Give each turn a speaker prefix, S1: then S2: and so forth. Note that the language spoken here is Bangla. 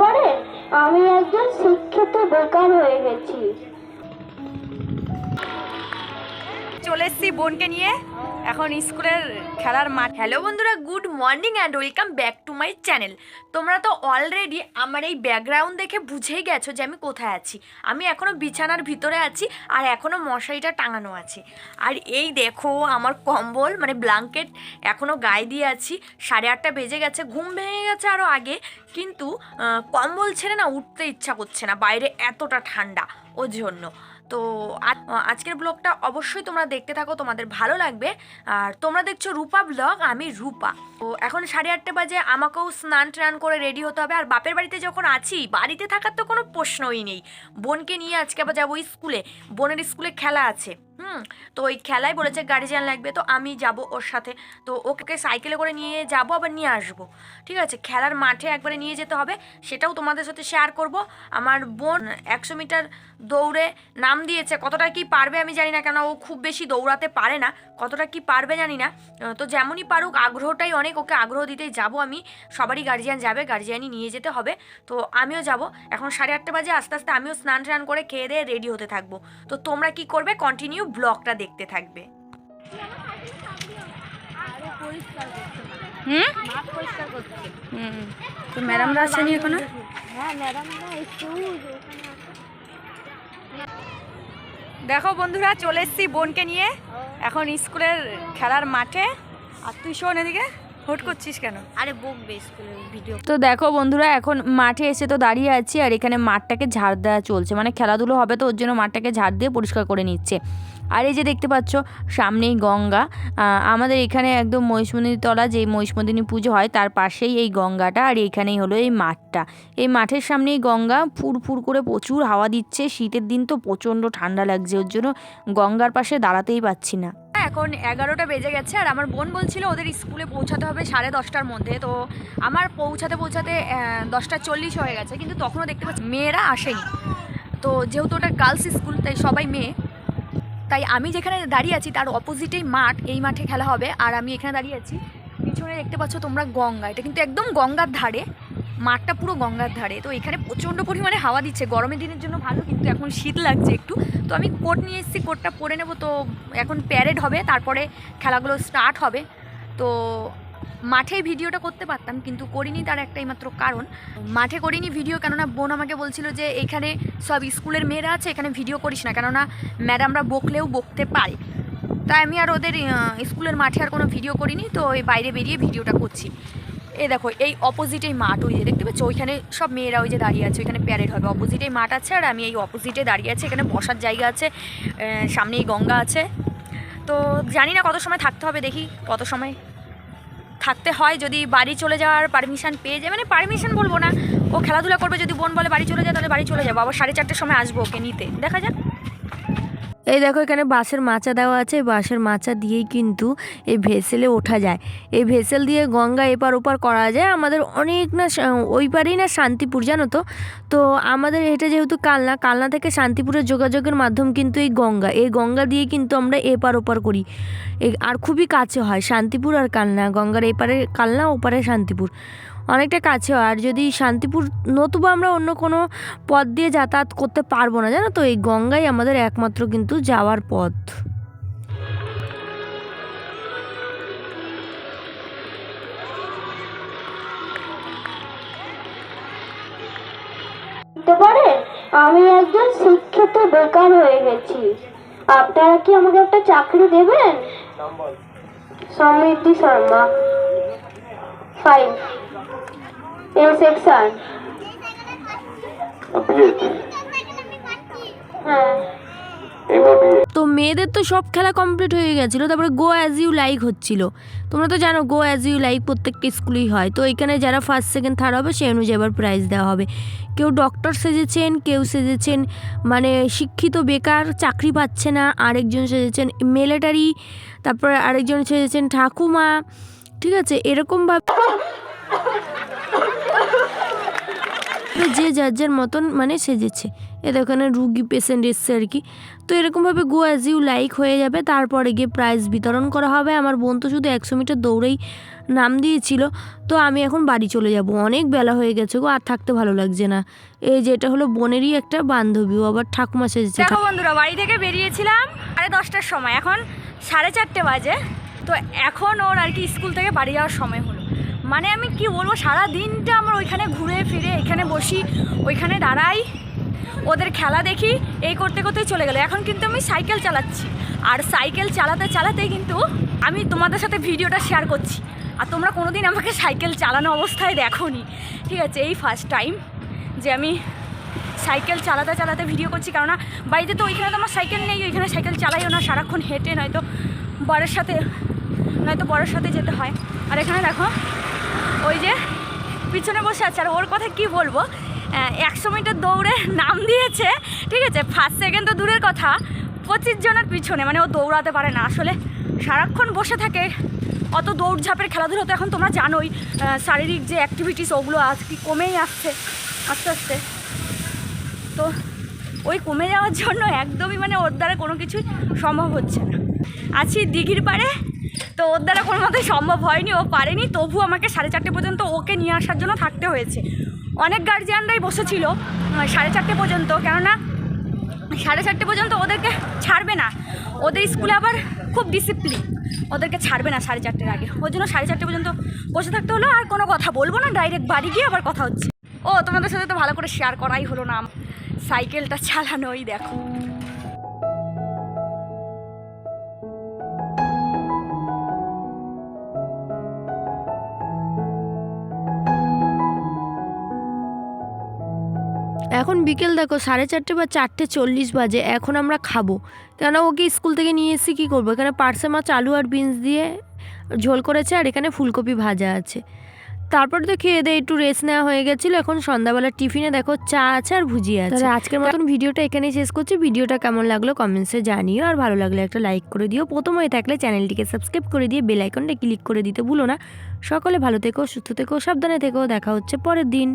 S1: পারেন আমি একজন শিক্ষিত বেকার হয়ে গেছি।
S2: চলে এসেছি বোনকে নিয়ে। এখন স্কুলের খেলার মাঠ হ্যালো বন্ধুরা good morning and welcome back to my channel তোমরা তো অলরেডি আমার এই ব্যাকগ্রাউন্ড দেখে বুঝেই গেছো যে আমি কোথায় আছি। আমি এখনও বিছানার ভিতরে আছি আর এখনও মশারিটা টাঙানো আছে। আর এই দেখো আমার কম্বল মানে ব্লাঙ্কেট এখনও গায়ে দিয়ে আছি। সাড়ে আটটা বেজে গেছে, ঘুম ভেঙে গেছে আরও আগে। কিন্তু কম্বল ছেড়ে না উঠতে ইচ্ছা করছে না, বাইরে এতটা ঠান্ডা। ওর জন্য। তো আজকের ব্লগটা অবশ্যই তোমরা দেখতে থাকো, তোমাদের ভালো লাগবে। আর তোমরা দেখছ রূপা ব্লগ, আমি রূপা। তো এখন সাড়ে আটটা বাজে, আমাকেও স্নান টান করে রেডি হতে হবে। আর বাপের বাড়িতে যখন আছি, বাড়িতে থাকার তো কোনো প্রশ্নই নেই। বোনকে নিয়ে আজকে আবার যাব স্কুলে। বোনের স্কুলে খেলা আছে। হুম, তো ওই খেলায় বলেছে গার্জিয়ান লাগবে, তো আমি যাব ওর সাথে। তো ওকে সাইকেলে করে নিয়ে যাব, আবার নিয়ে আসব। ঠিক আছে, খেলার মাঠে একবারে নিয়ে যেতে হবে, সেটাও তোমাদের সাথে শেয়ার করব। আমার বোন একশো মিটার দৌড়ে নাম দিয়েছে, কতটা কি পারবে আমি জানি না, কেন ও খুব বেশি দৌড়াতে পারে না, কতটা কি পারবে জানি না। তো যেমনই পারুক, আগ্রহটাই অনেক, ওকে আগ্রহ দিতেই যাব আমি। সবারই গার্জিয়ান যাবে গার্জিয়ানই নিয়ে যেতে হবে। তো আমিও যাব, এখন সাড়ে আটটা বাজে, আস্তে আস্তে আমিও স্নান টান করে খেয়ে দিয়ে রেডি হতে থাকব। তো তোমরা কি করবে কন্টিনিউ ব্লগটা দেখতে থাকবে। হুম? হুম তো ম্যাডামরা আসেনি
S1: এখনও?
S2: দেখো বন্ধুরা চলে এসেছি বোনকে নিয়ে। এখন স্কুলের খেলার মাঠে। আর তুই শোন এদিকে হোট করছিস কেন?
S1: আরে বকবে স্কুলের ভিডিও
S2: তো দেখো বন্ধুরা এখন মাঠে এসে তো দাঁড়িয়ে আছি আর এখানে মাঠটাকে ঝাড় দেওয়া চলছে। মানে খেলাধুলো হবে তো ওর জন্য মাঠটাকে ঝাড় দিয়ে পরিষ্কার করে নিচ্ছে। আর এই যে দেখতে পাচ্ছ, সামনেই গঙ্গা। আমাদের এখানে একদম মহিষমন্দির তলা যে মহিষমন্দিনী পুজো হয়, তার পাশেই এই গঙ্গাটা, আর এইখানেই হলো এই মাঠটা। এই মাঠের সামনেই গঙ্গা, ফুরফুর করে প্রচুর হাওয়া দিচ্ছে, শীতের দিন তো প্রচণ্ড ঠান্ডা লাগছে, ওর জন্য গঙ্গার পাশে দাঁড়াতেই পাচ্ছি না। এখন এগারোটা বেজে গেছে, আর আমার বোন বলছিল ওদের স্কুলে পৌঁছাতে হবে সাড়ে দশটার মধ্যে, তো আমার পৌঁছাতে পৌঁছাতে দশটা চল্লিশ হয়ে গেছে, কিন্তু তখনও দেখতে পাচ্ছি, মেয়েরা আসেনি। তো যেহেতু ওটা গার্লস স্কুল, তাই সবাই মেয়ে তাই আমি যেখানে দাঁড়িয়ে আছি, তার অপোজিটেই মাঠ, এই মাঠে খেলা হবে। আর আমি এখানে দাঁড়িয়ে আছি, পিছনে দেখতে পাচ্ছ তোমরা গঙ্গা। এটা কিন্তু একদম গঙ্গার ধারে, মাঠটা পুরো গঙ্গার ধারে। তো এখানে প্রচণ্ড পরিমাণে হাওয়া দিচ্ছে, গরমের দিনের জন্য ভালো, কিন্তু এখন শীত লাগছে একটু। তো আমি কোট নিয়ে এসেছি, কোটটা পরে নেব। তো এখন প্যারেড হবে, তারপরে খেলাগুলো স্টার্ট হবে। তো মাঠে ভিডিওটা করতে পারতাম, কিন্তু করিনি তার একটাই মাত্র কারণ। মাঠে করিনি ভিডিও, কেননা বোন আমাকে বলছিল যে এখানে সব স্কুলের মেয়েরা আছে, এখানে ভিডিও করিস না, কেননা ম্যাডামরা বকলেও বকতে পারে। তাই আমি আর ওদের স্কুলের মাঠে আর কোনো ভিডিও করিনি, তো ওই বাইরে বেরিয়ে ভিডিওটা করছি। এ দেখো, এই অপোজিটেই মাঠ ওই যে দেখতে পাচ্ছ, ওইখানে সব মেয়েরা ওই যে দাঁড়িয়ে আছে, ওইখানে প্যারেড হবে। অপোজিটেই মাঠ আছে আর আমি এই অপোজিটে দাঁড়িয়ে আছি, এখানে বসার জায়গা আছে সামনেই গঙ্গা আছে। তো জানি না কত সময় থাকতে হবে, দেখি কত সময় থাকতে হয় যদি বাড়ি চলে যাওয়ার পারমিশন পেয়ে যায়। মানে পারমিশন বলব না। ও খেলাধুলা করবে যদি বোন বলে বাড়ি চলে যায় তাহলে বাড়ি চলে যাব। আবার সাড়ে চারটের সময় আসব ওকে নিতে। দেখা যাক। এই দেখো, এখানে বাঁশের মাচা দেওয়া আছে। বাঁশের মাচা দিয়েই কিন্তু এই ভেসেলে ওঠা যায়। এই ভেসেল দিয়ে গঙ্গা এপার ওপার করা যায়। আমাদের অনেক না ওই পারেই না শান্তিপুর, জানো তো? তো আমাদের এটা যেহেতু কালনা কালনা থেকে শান্তিপুরের যোগাযোগের মাধ্যম কিন্তু এই গঙ্গা। এই গঙ্গা দিয়ে কিন্তু আমরা এপার ওপার করি। আর খুবই কাছে হয় শান্তিপুর আর কালনা। গঙ্গার এপারে কালনা, ওপারে শান্তিপুর। অনেকটা কাছে হয় আর যদি শান্তিপুর নতুবা আমরা অন্য কোনো পথ দিয়ে যাতায়াত করতে পারব না, জানো তো? এই গঙ্গাই আমাদের একমাত্র কিন্তু যাওয়ার পথ।
S1: পারেন আমি একজন শিক্ষিত বেকার হয়ে গেছি। আপনারা কি আমাকে একটা চাকরি দেবেন? Samriddhi Sharma. Five A section হ্যাঁ।
S2: তো মেয়েদের তো সব খেলা কমপ্লিট হয়ে গেছিল তারপরে গো অ্যাজ ইউ লাইক হচ্ছিল। তোমরা তো জানো গো অ্যাজ ইউ লাইক প্রত্যেকটা স্কুলেই হয় তো এখানে যারা ফার্স্ট সেকেন্ড থার্ড হবে সেই অনুযায়ী আবার প্রাইজ দেওয়া হবে। কেউ ডক্টর সেজেছেন কেউ সেজেছেন মানে শিক্ষিত বেকার চাকরি পাচ্ছে না আরেকজন সেজেছেন মিলিটারি তারপরে আরেকজন সেজেছেন ঠাকুমা ঠিক আছে? এরকমভাবে যে যার যার মতন মানে সেজেছে। এ ওখানে রুগী পেশেন্ট এসছে আর কি। তো এরকমভাবে গো অ্যাজ ইউ লাইক হয়ে যাবে। তারপরে গিয়ে প্রাইজ বিতরণ করা হবে। আমার বোন তো শুধু একশো মিটার দৌড়েই
S3: নাম দিয়েছিল। তো আমি এখন বাড়ি চলে যাব। অনেক বেলা হয়ে গেছে গো, আর থাকতে ভালো লাগছে না। এই যে এটা হলো বোনেরই একটা বান্ধবী, ও আবার ঠাকুমা সেজেছে।
S2: দেখো বন্ধুরা, বাড়ি থেকে বেরিয়েছিলাম সাড়ে দশটার সময়। এখন সাড়ে চারটে বাজে। তো এখন ওর আর কি স্কুল থেকে বাড়ি যাওয়ার সময় হলো। মানে আমি কি বলব সারা দিনটা আমার ওইখানে ঘুরে ফিরে এখানে বসি, ওইখানে দাঁড়াই, ওদের খেলা দেখি, এই করতে করতেই চলে গেলো। এখন কিন্তু আমি সাইকেল চালাচ্ছি। আর সাইকেল চালাতে চালাতেই কিন্তু আমি তোমাদের সাথে ভিডিওটা শেয়ার করছি। আর তোমরা কোনো দিন আমাকে সাইকেল চালানো অবস্থায় দেখোনি। ঠিক আছে, এই ফার্স্ট টাইম যে আমি সাইকেল চালাতে চালাতে ভিডিও করছি। কেননা বাড়িতে তো ওইখানে তো আমার সাইকেল নেই, ওইখানে সাইকেল চালাইও না, সারাক্ষণ হেঁটে নয়তো বরের সাথে, নয়তো বরের সাথে যেতে হয়। আর এখানে দেখো ওই যে পিছনে বসে আছে, আর ওর কথা কি বলব? একশো মিটার দৌড়ে নাম দিয়েছে, ঠিক আছে? ফার্স্ট সেকেন্ড তো দূরের কথা। পঁচিশ জনের পিছনে মানে ও দৌড়াতে পারে না। আসলে সারাক্ষণ বসে থাকে। অত দৌড়ঝাঁপের খেলাধুলো তো এখন তোমরা জানোই। শারীরিক যে অ্যাক্টিভিটিস ওগুলো আজ কি কমেই আসছে, আস্তে আস্তে। তো ওই কমে যাওয়ার জন্য একদমই মানে ওর দ্বারা কোনো কিছুই সম্ভব হচ্ছে না। আছি দিঘির পাড়ে। তো ওর দ্বারা কোনো মতেই সম্ভব হয়নি, ও পারেনি। তবু আমাকে সাড়ে চারটে পর্যন্ত ওকে নিয়ে আসার জন্য থাকতে হয়েছে। অনেক গার্জিয়ানরাই বসেছিল সাড়ে চারটে পর্যন্ত। কেননা, সাড়ে চারটে পর্যন্ত ওদেরকে ছাড়বে না। ওদের স্কুলে আবার খুব ডিসিপ্লিন ওদেরকে ছাড়বে না সাড়ে চারটের আগে। ওর জন্য সাড়ে চারটে পর্যন্ত বসে থাকতে হলো। আর কোনো কথা বলব না ডাইরেক্ট বাড়ি গিয়ে আবার কথা হচ্ছে। ও, তোমাদের সাথে তো ভালো করে শেয়ার করাই হলো না। সাইকেলটা চালানোই দেখো।
S3: এখন বিকেল দেখো সাড়ে চারটে বা চারটে চল্লিশ বাজে এখন আমরা খাব। কেন ওকে স্কুল থেকে নিয়ে এসে কী করব? এখানে পার্সে মাছ আলু আর বিনস দিয়ে ঝোল করেছে আর এখানে ফুলকপি ভাজা আছে। তারপর তো খেয়ে দিয়ে একটু রেস্ট নেওয়া হয়ে গেছিল এখন সন্ধ্যাবেলা টিফিনে দেখো চা আছে আর ভুজিয়া আছে। আজকের মতন ভিডিওটা এখানেই শেষ করছি। ভিডিওটা কেমন লাগল কমেন্টসে জানিও আর ভালো লাগলে একটা লাইক করে দিও। প্রথম হয়ে থাকলে চ্যানেলটিকে সাবস্ক্রাইব করে দিয়ে বেল আইকনটা ক্লিক করে দিতে ভুলো না। সকলে ভালো থেকো সুস্থ থেকো সাবধানে থেকো। দেখা হচ্ছে পরের দিন।